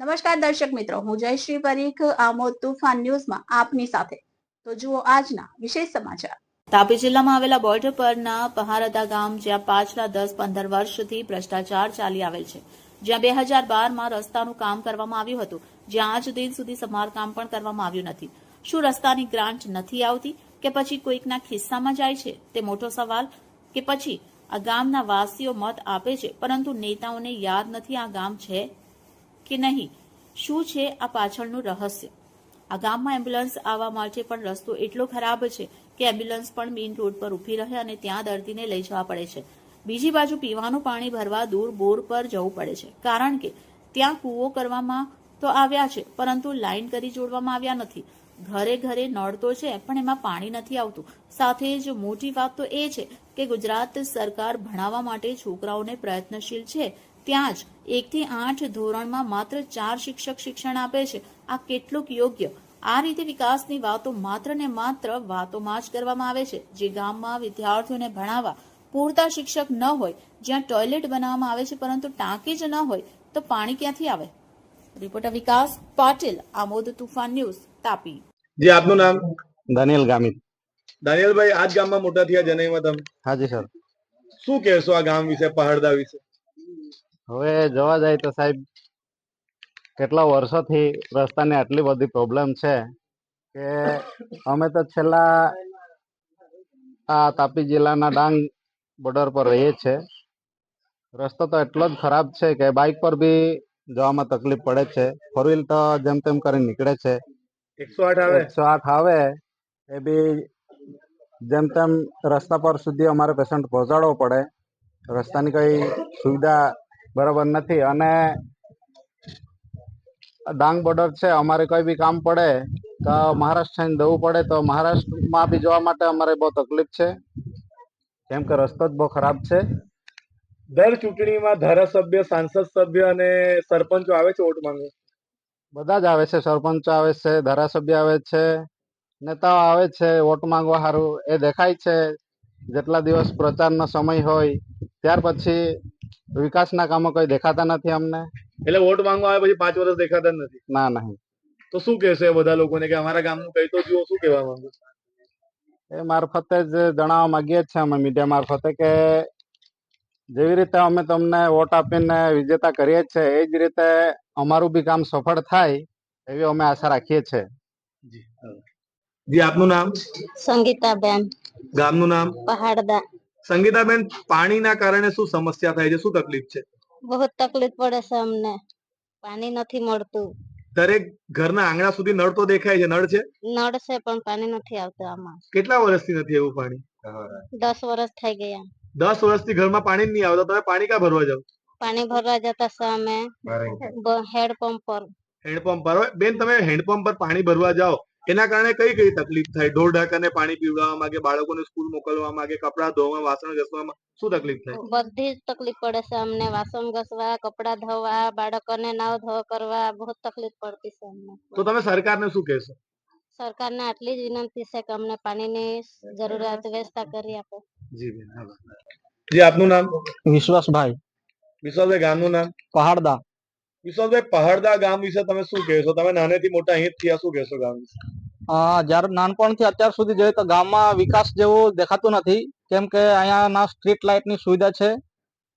નમસ્કાર દર્શક મિત્રો, હું જયશ્રી પરીખ, આમોદ તુફાન ન્યૂઝમાં આપની સાથે. તો જુઓ આજના વિશેષ સમાચાર. તાપી જિલ્લામાં આવેલા બોર્ડર પરના પહારદા ગામ, જ્યાં પાછલા દસ પંદર વર્ષથી ભ્રષ્ટાચાર ચાલી આવેલ છે. જ્યાં બે હજાર બારમાં રસ્તાનું કામ કરવામાં આવ્યું હતું, જ્યાં આજ દિન સુધી સમારકામ પણ કરવામાં આવ્યું નથી. શું રસ્તાની ગ્રાન્ટ નથી આવતી કે પછી કોઈકના ખિસ્સામાં જાય છે? તે મોટો સવાલ કે પછી આ ગામના વાસીઓ મત આપે છે, પરંતુ નેતાઓને યાદ નથી આ ગામ છે કે નહીં? શું છે આ પાછળનું રહસ્ય? આ ગામમાં એમ્બ્યુલન્સ આવવા માટે પણ રસ્તો એટલો ખરાબ છે કે એમ્બ્યુલન્સ પણ મેઇન રોડ પર ઊભી રહે અને ત્યાં દર્દીને લઈ જવા પડે છે. બીજી બાજુ પીવાનું પાણી ભરવા દૂર બોર પર જવું પડે છે. કારણ કે ત્યાં કૂવો કરવામાં તો આવ્યા છે, પરંતુ લાઈન કરી જોડવામાં આવ્યા નથી. ઘરે ઘરે નળ તો છે, પણ એમાં પાણી નથી આવતું. સાથે જ મોટી વાત તો એ છે કે ગુજરાત સરકાર ભણાવવા માટે છોકરાઓને પ્રયત્નશીલ છે ત્યાં જ એકથી આઠ ધોરણમાં માત્ર ચાર શિક્ષક શિક્ષણ આપે છે. આ કેટલુંક યોગ્ય. આ રીતે વિકાસની વાતો માત્ર ને માત્ર વાતોમાં જ કરવામાં આવે છે. જે ગામમાં વિદ્યાર્થીઓને ભણાવવા પૂરતા શિક્ષક ન હોય જ્યાં ટોયલેટ બનાવવામાં આવે છે પરંતુ ટાંકી જ ન હોય તો પાણી ક્યાંથી આવે? Reporter Vikas Patil Amod Toofan news Tapi. જી આપનું નામ? દાનિયલ ગામિત. દાનિયલભાઈ આજ ગામમાં મોટા થયા જનઈમાં તમે હાજી સર. શું કહેશો આ ગામ વિશે પહાડદા વિશે? હવે જોવા જાય તો સાહેબ કેટલા વર્ષોથી રસ્તાની આટલી બધી પ્રોબ્લેમ છે કે અમે તો છેલ્લા આ તાપી જિલ્લાના ડાંગ બોર્ડર પર રહીએ છે રસ્તો તો એટલો જ ખરાબ છે કે બાઇક પર બી જવામાં તકલીફ પડે છે. ફોર વ્હીલ તો જેમ તેમ કરીને નીકળે છે. એકસો આઠ આવે. એકસો આઠ આવે એ બી જેમ તેમ રસ્તા પર સુધી અમારે પેશન્ટ પહોંચાડવો પડે. રસ્તાની કઈ સુવિધા બરાબર નથી. અને ડાંગ બોર્ડર છે અમારે કોઈ બી કામ પડે તો મહારાષ્ટ્ર થઈને જવું પડે તો મહારાષ્ટ્રમાં બી જવા માટે અમારે બહુ તકલીફ છે. કેમ કે રસ્તો જ બહુ ખરાબ છે. દર ચૂંટણીમાં ધારાસભ્ય સાંસદ સભ્ય અને સરપંચો આવે છે વોટ માંગે બધા જ આવે છે સરપંચો આવે છે ધારાસભ્ય આવે છે નેતાઓ આવે છે વોટ માંગવા સારું એ દેખાય છે. જેટલા દિવસ પ્રચારનો સમય હોય ત્યાર પછી વિકાસના કામો કોઈ દેખાતા નથી અમને. એટલે વોટ માંગવા આવે પછી પાંચ વર્ષ દેખાતા નથી. ના નહીં. તો શું કહેશે બધા લોકોને કે અમારા ગામનું કઈ તો જુઓ શું કહેવા માંગુ? એ મારફતે જ જણાવવા માંગીએ છીએ અમે મીડિયા મારફતે કે જેવી રીતે અમે તમને વોટ આપીને વિજેતા કરીએ છીએ એ જ રીતે અમારું બી કામ સફળ થાય એવી અમે આશા રાખીએ છીએ. જી જી આપનું નામ? સંગીતાબેન. ગામનું નામ? પહાડદા. સંગીતાબેન પાણીના કારણે શું સમસ્યા થાય છે? શું તકલીફ છે? બહુ તકલીફ પડે છે અમને. પાણી નથી મળતું. દરેક ઘરના આંગણા સુધી નળ તો દેખાય છે. નળ છે? નળ છે પણ પાણી નથી આવતું આમાં. કેટલા વર્ષથી નથી એવું પાણી? દસ વર્ષ થઈ ગયા. દસ વર્ષથી ઘરમાં પાણી જ નહીં આવતા. તમે પાણી ક્યાં ભરવા જાવ પાણી ભરવા જતા છે અમે. હેન્ડપંપ પર. હેન્ડપંપ પર. બેન તમે હેન્ડપંપ પર પાણી ભરવા જાઓ. એના કારણે કઈ કઈ તકલીફ થાય? ઢોર ઢાકરને પાણી પીવડાવવા માંગે બાળકોને સ્કૂલ મોકલવા માંગે કપડાં ધોવામાં વાસણ ઘસવામાં શું તકલીફ થાય? બધી જ તકલીફ પડે છે અમને. વાસણ ઘસવા કપડાં ધોવા બાળકોને નાવ ધો કરવા બહુ તકલીફ પડતી છે અમને. તો તમે સરકારને શું કહેશો? સરકારને આટલી જ વિનંતી છે કે અમને પાણીની જરૂરિયાત વ્યવસ્થા કરી આપો. જી બેન જી આપનું નામ? વિશ્વાસભાઈ. વિશ્વાસભાઈ ગામનું નામ? પહાડદા. વિશ્વાસભાઈ પહાડદા ગામ વિશે તમે શું કહેશો? તમે નાનેથી મોટા અહીં થયા, શું કહેશો ગામ વિશે? જ્યારે નાનપણથી અત્યાર સુધી જોઈએ તો ગામમાં વિકાસ જેવો દેખાતું નથી. કેમ કે અહીંયા ના સ્ટ્રીટ લાઇટની સુવિધા છે,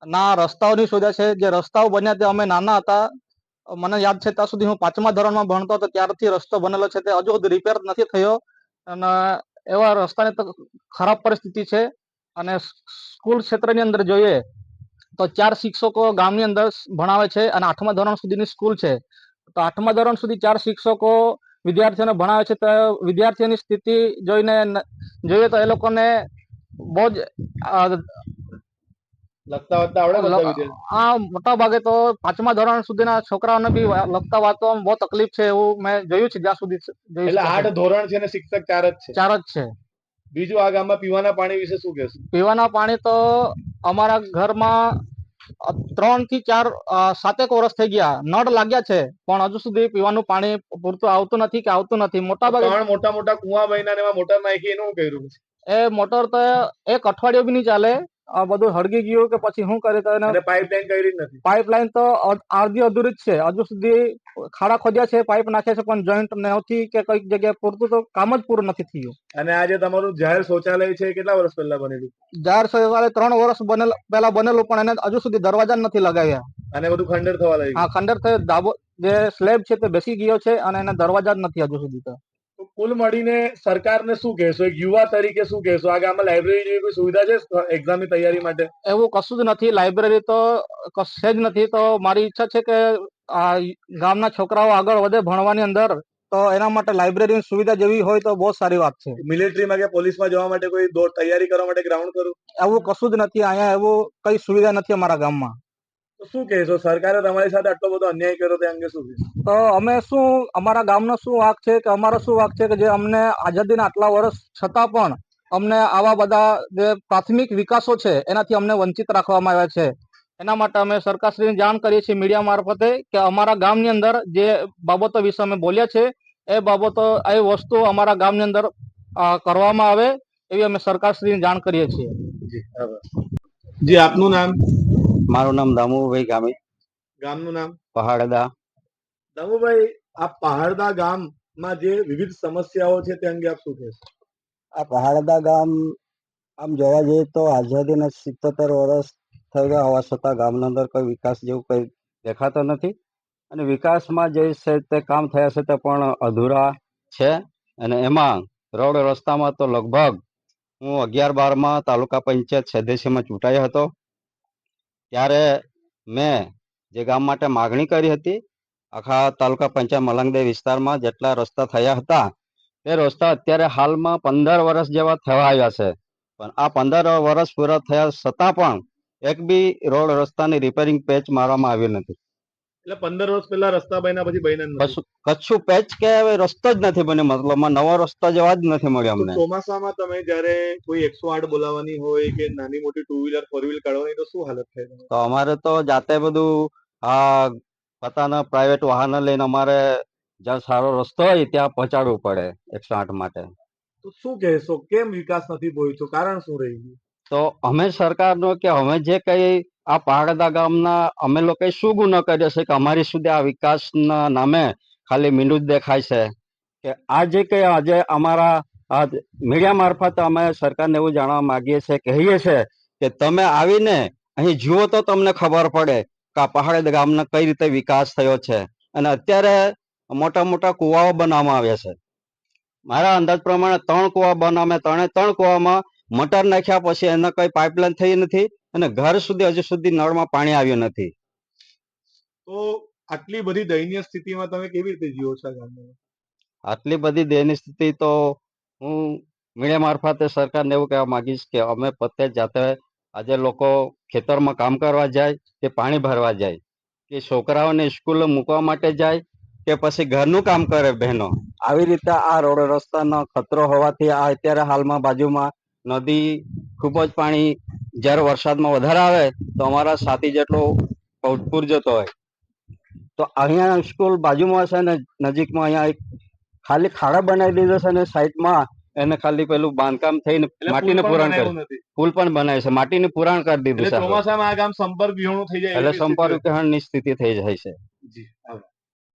ના રસ્તાઓની સુવિધા છે. જે રસ્તાઓ બન્યા તે અમે નાના હતા. મને યાદ છે ત્યાં સુધી હું પાંચમા ધોરણમાં ભણતો હતો, ત્યારથી રસ્તો બનેલો છે. તે હજુ સુધી રિપેર નથી થયો. અને એવા રસ્તાની ખરાબ પરિસ્થિતિ છે. અને સ્કૂલ ક્ષેત્રની અંદર જોઈએ તો ચાર શિક્ષકો ગામની અંદર ભણાવે છે અને આઠમા ધોરણ સુધીની સ્કૂલ છે. તો આઠમા ધોરણ સુધી ચાર શિક્ષકો વિદ્યાર્થીઓને ભણાવે છે. તો વિદ્યાર્થીઓની સ્થિતિ જોઈને જોઈએ તો એ લોકોને બહુ જ મોટા ભાગે તો પાંચમા ધોરણ સુધીના છોકરાઓને બી લખતા વાંચવામાં બહુ તકલીફ છે એવું મેં જોયું છે જ્યાં સુધી એટલે આઠ ધોરણ છે અને શિક્ષક ચાર જ છે? ચાર જ છે. બીજું આ ગામમાં પીવાના પાણી વિશે શું કહેશો? પીવાના પાણી તો અમારા ઘરમાં ત્રણથી ચાર સાતેક વર્ષ થઈ ગયા. નળ લાગ્યા છે પણ હજુ સુધી પીવાનું પાણી પૂરતું આવતું નથી કે આવતું નથી. મોટા ભાગે મોટા મોટા કુવા મહિના એમાં મોટર નાખી એનું કર્યું? એ મોટર તો એક અઠવાડિયું બી નહીં ચાલે. આ બધું હળગી ગયું કે પછી શું કરે પાઇપલાઇન કઈ રીત નથી. પાઇપલાઇન તો અડધી અધૂરી જ છે. હજુ સુધી ખાડા ખોદ્યા છે પાઇપ નાખ્યા છે પણ જોઈન્ટ નથી કે કંઈક જગ્યાએ પૂરતું તો કામ જ પૂરું નથી થયું. અને આજે તમારું જાહેર શૌચાલય છે કેટલા વર્ષ પહેલા બનેલું? જાહેર શૌચાલય ત્રણ વર્ષ બનેલ પહેલા બનેલું પણ એને હજુ સુધી દરવાજા નથી લગાવ્યા. અને બધું ખંડર થવા લાગ્યું? આ ખંડર થયો. ધાબો જે સ્લેબ છે તે બેસી ગયો છે અને એને દરવાજા જ નથી હજુ સુધી તો. કુલ મળીને સરકારને શું કહેશો? એક યુવા તરીકે શું કહેશો? આ ગામમાં લાઇબ્રેરી જેવી કોઈ સુવિધા છે એક્ઝામની તૈયારી માટે? એવું કશું જ નથી. લાઇબ્રેરી તો કશે જ નથી. તો મારી ઈચ્છા છે કે આ ગામના છોકરાઓ આગળ વધે ભણવાની અંદર. તો એના માટે લાઇબ્રેરીની સુવિધા જેવી હોય તો બહુ સારી વાત છે. મિલિટરીમાં કે પોલીસમાં જવા માટે કોઈ દોડ તૈયારી કરવા માટે ગ્રાઉન્ડ કરું? એવું કશું જ નથી. અહીંયા એવું કઈ સુવિધા નથી અમારા ગામમાં. શું કહેશો? સરકારે તમારી સાથે આટલો બધો અન્યાય કર્યો તે અંગે શું તો અમે શું અમારા ગામનો શું વાક છે કે અમારો શું વાક છે કે જે અમને આઝાદીના આટલા વર્ષ છતાં પણ અમને આવા બધા જે પ્રાથમિક વિકાસો છે એનાથી અમને વંચિત રાખવામાં આવ્યા છે. એના માટે અમે સરકારશ્રીને જાણ કરીએ છીએ મીડિયા મારફતે કે અમારા ગામની અંદર જે બાબતો વિશે અમે બોલ્યા છે એ બાબતો એ વસ્તુ અમારા ગામની અંદર કરવામાં આવે એવી અમે સરકારશ્રીને જાણ કરીએ છીએ. જી આપનું નામ? મારું નામ દામુભાઈ ગામી. ગામનું નામ? પહાડદા. દામુભાઈ આ પહાડદા ગામમાં જે વિવિધ સમસ્યાઓ છે તે અંગે આપ શું કહેશો? આ પહાડદા ગામ આમ જોવા જઈએ તો આઝાદીના સિત્તોતેર વર્ષ થઈ ગયા હોવા છતાં ગામના અંદર કોઈ વિકાસ જેવું કંઈ દેખાતો નથી. અને વિકાસમાં જે છે તે કામ થયા છે તે પણ અધૂરા છે. અને એમાં રોડ રસ્તામાં તો લગભગ હું અગિયાર બારમાં તાલુકા પંચાયત સદસ્યમાં ચૂંટાયો હતો. ત્યારે મેં જે ગામ માટે માગણી કરી હતી, આખા તાલુકા પંચાયત મલંગદે વિસ્તારમાં જેટલા રસ્તા થયા હતા તે રસ્તા અત્યારે હાલમાં પંદર વર્ષ જેવા થવા આવ્યા છે. પણ આ પંદર વર્ષ પૂરા થયા છતાં પણ એક બી રોડ રસ્તાની રિપેરિંગ પેચ મારવામાં આવ્યું નથી. એટલે પંદર વર્ષ પહેલા રસ્તા બન્યા પછી બન્યા કશું કશું પેચ કે હવે રસ્તો જ નથી બન્યો. મતલબ નવા રસ્તા જવા જ નથી મળ્યો અમને. ચોમાસામાં તમે જ્યારે કોઈ એકસો આઠ બોલાવવાની હોય કે નાની મોટી ટુ વ્હીલર ફોર વ્હીલર કાઢવાની તો શું હાલત થાય તો અમારે તો જાતે બધું આ પોતાના પ્રાઇવેટ વાહન લઈને અમારે જ્યાં સારો રસ્તો હોય ત્યાં પહોંચાડવું પડે એકસો આઠ માટે. તો શું કહેશો? કેમ વિકાસ નથી પહોંચ્યો કારણ શું રહી ગયું તો અમે સરકારનો કે અમે જે કઈ આ પહાડદા ગામના અમે લોકો શું ગુનો કર્યો છે કે અમારી સુધી આ વિકાસના નામે ખાલી મીંડું દેખાય છે? કે આ જે કંઈ આજે અમારા મીડિયા મારફતે અમે સરકારને એવું જાણવા માંગીએ છીએ, કહીએ છીએ કે તમે આવીને અહીં જુઓ તો તમને ખબર પડે કે આ પહાડ ગામનો કઈ રીતે વિકાસ થયો છે. અને અત્યારે મોટા મોટા કુવાઓ બનાવવામાં આવ્યા છે. મારા અંદાજ પ્રમાણે ત્રણ કુવા બનાવે ત્રણે ત્રણ કુવામાં મટર નાખ્યા પછી એને કઈ પાઇપલાઇન થઈ નથી. અને ઘર સુધી હજુ સુધી નળમાં પાણી આવ્યું નથી. તો આટલી બધી દયનીય સ્થિતિમાં તમે કેવી રીતે જીવો છો આટલી બધી દયનીય સ્થિતિ તો હું મીડિયા મારફતે સરકારને એવું કહેવા માંગીશ કે અમે પોતે જાતે આજે લોકો ખેતરમાં કામ કરવા જાય કે પાણી ભરવા જાય કે છોકરાઓને સ્કૂલે મૂકવા માટે જાય કે પછી ઘરનું કામ કરે બહેનો. આવી રીતે આ રોડ રસ્તાનો ખતરો હોવાથી આ અત્યારે હાલમાં બાજુમાં નદી ખૂબ જ પાણી જ્યારે વરસાદમાં વધારે આવે તો અમારા સાથી જેટલો પૂર જતો હોય. તો અહીંયા સ્કૂલ બાજુમાં છે ને નજીકમાં અહીંયા એક ખાલી ખાડા બનાવી દીધો છે ને સાઈડમાં એને ખાલી પેલું બાંધકામ થઈને માટીનું પુરાણ કરી પુલ પણ બનાવે છે. માટીને પુરાણ કરી દીધું છે. ચોમાસામાં આ ગામ સંપર્ક વિહોણું થઈ જાય એટલે સંપર્ક વિહોણની સ્થિતિ થઈ જાય છે. જી.